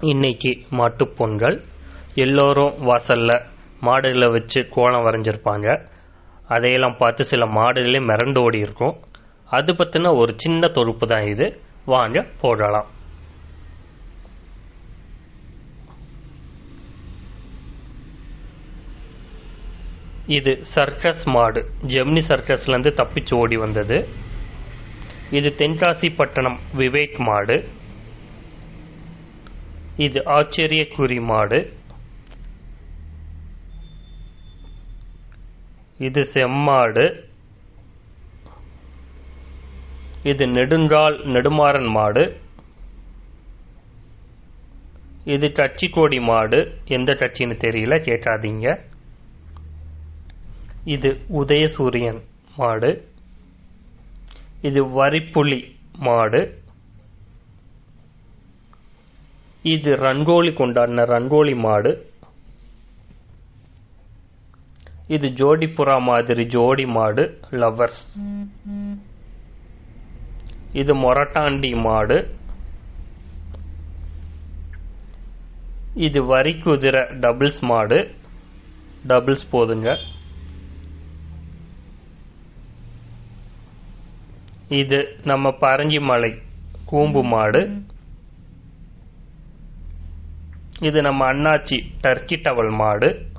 இன்னைக்கு மாட்டுப் பொங்கல் எல்லோரும் வாசல்ல மாடுகளை வச்சு கோலம் வரைஞ்சிருப்பாங்க. அதையெல்லாம் பார்த்து சில மாடுகளே மிரண்டு ஓடி இருக்கும். அது பற்றின ஒரு சின்ன தொகுப்பு தான் இது. வாங்க போடலாம். இது சர்க்கஸ் மாடு. ஜெமினி சர்க்கஸ்லேருந்து தப்பிச்சு ஓடி வந்தது. இது தென்காசி பட்டணம் விவேக் மாடு. இது ஆச்சரிய மாடு இது செம்மாடு. இது நெடுங்கால் நெடுமாறன் மாடு. இது கட்சிக்கோடி மாடு. எந்த கட்சின்னு தெரியல கேட்காதீங்க இது உதயசூரியன் மாடு. இது வரிப்புலி மாடு. இது ரங்கோலி கொண்டாடின ரங்கோலி மாடு. இது ஜோடிப்புறா மாதிரி ஜோடி மாடு லவ்வர்ஸ் இது மொரட்டாண்டி மாடு. இது வரி குதிரை டபுள்ஸ் மாடு. டபுள்ஸ் போதுங்க. இது நம்ம பரஞ்சி மலை கூம்பு மாடு. இது நம்ம அண்ணாச்சி டர்க்கி டவல் மாடு.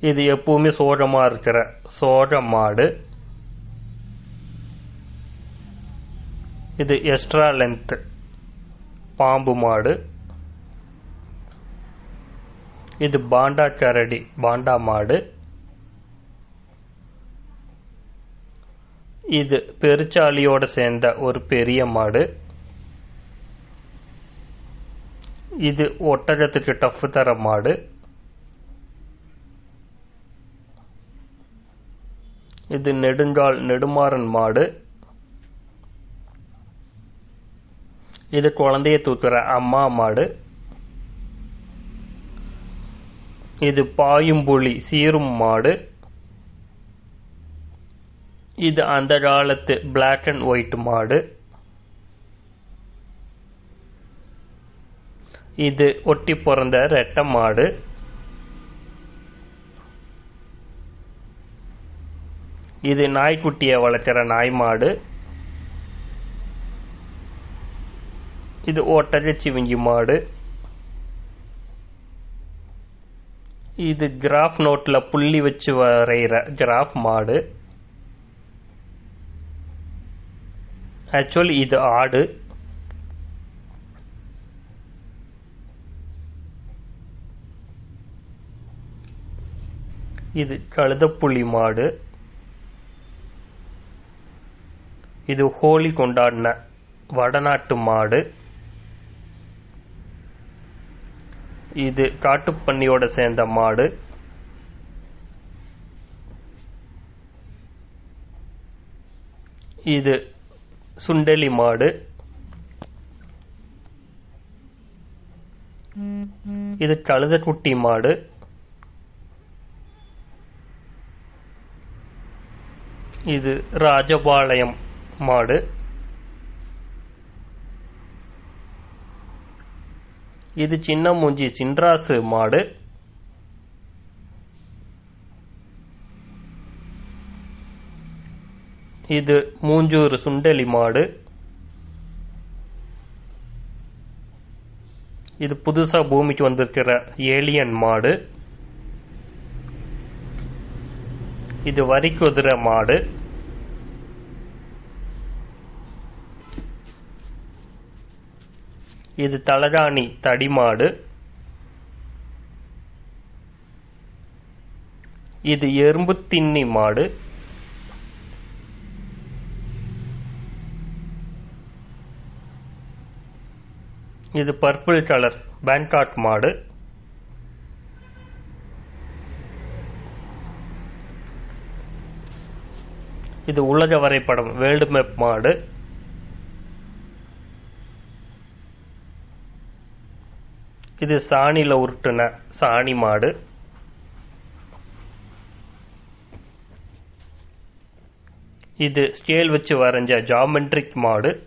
இது எப்பவுமே சோழமாக இருக்கிற சோழ மாடு. இது எக்ஸ்ட்ரா லென்த் பாம்பு மாடு. இது பாண்டா கரடி பாண்டா மாடு. இது பெருச்சாலியோட சேர்ந்த ஒரு பெரிய மாடு. இது ஒட்டகத்துக்கு டஃப் தர மாடு. இது நெடுங்கால் நெடுமாறன் மாடு. இது குழந்தைய தூக்குற அம்மா மாடு. இது பாயும் புலி சீரும் மாடு. இது அந்த காலத்து பிளாக் அண்ட் ஒயிட் மாடு. இது ஒட்டி பிறந்த ரெட்டை மாடு. இது நாய்க்குட்டியை வளர்க்குற நாய் மாடு. இது ஒட்டக சிவிங்கி மாடு. இது கிராஃப் நோட்டில் புள்ளி வச்சு வரைகிற கிராஃப் மாடு. ஆக்சுவலி இது ஆடு. இது கழுதப்புலி மாடு. இது ஹோலி கொண்டாடின வடநாட்டு மாடு. இது காட்டுப்பன்னியோட சேர்ந்த மாடு. இது சுண்டெலி மாடு. இது கழுதக்குட்டி மாடு. இது ராஜபாளையம் மாடு. இது சின்ன மூஞ்சி சின்ராசு மாடு. இது மூஞ்சூறு சுண்டலி மாடு. இது புதுசா பூமிக்கு வந்திருக்கிற ஏலியன் மாடு. இது வரிக்குதிரை மாடு. இது தலகாணி தடிமாடு இது எறும்பு தின்னி மாடு. இது பர்பிள் கலர் பேங்காக் மாடு. இது உலக வரைபடம் வேர்ல்டு மேப் மாடு. இது சாணியில் உருட்டுன சாணி மாடு. இது ஸ்கேல் வச்சு வரைஞ்ச ஜாமெண்ட்ரிக் மாடு.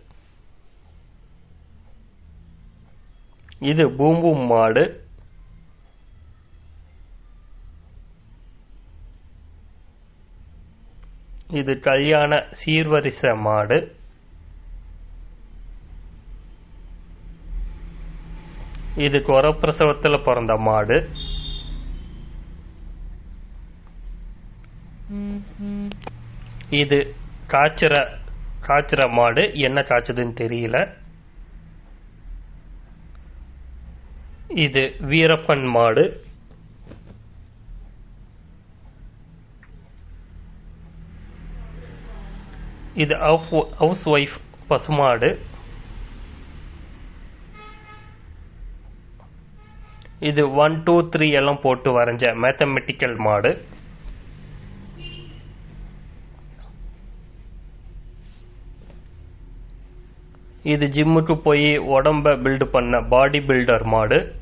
இது பூம்பும் மாடு. இது கல்யாண சீர்வரிச மாடு. இது குறப்பிரசவத்துல பிறந்த மாடு. இது காய்ச்சிற காய்ச்சிற மாடு. என்ன காய்ச்சதுன்னு தெரியல. இது வீரப்பன் மாடு. இது ஹவுஸ் ஒய்ஃப் பசுமாடு. இது ஒன் டூ த்ரீ எல்லாம் போட்டு வரைஞ்ச மேத்தமெட்டிக்கல் மாடு. இது ஜிம்முக்கு போய் உடம்ப பில்டு பண்ண பாடி பில்டர் மாடு.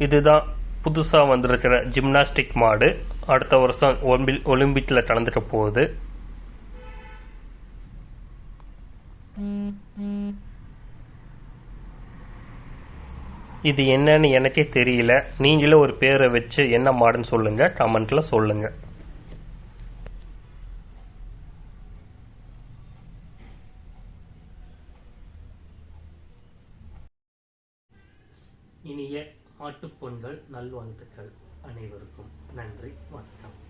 இதுதான் புதுசாக வந்திருக்கிற ஜிம்னாஸ்டிக் மாடு. அடுத்த வருஷம் ஒலிம்பி- ஒலிம்பிக்ல கலந்துக்க போகுது. இது என்னன்னு எனக்கே தெரியல. நீங்களும் ஒரு பேரை வச்சு என்ன மாடுன்னு சொல்லுங்க. கமெண்ட்ல சொல்லுங்க. இனிய ஆட்டுப்பொண்கள் நல்வாழ்த்துக்கள் அனைவருக்கும். நன்றி வணக்கம்.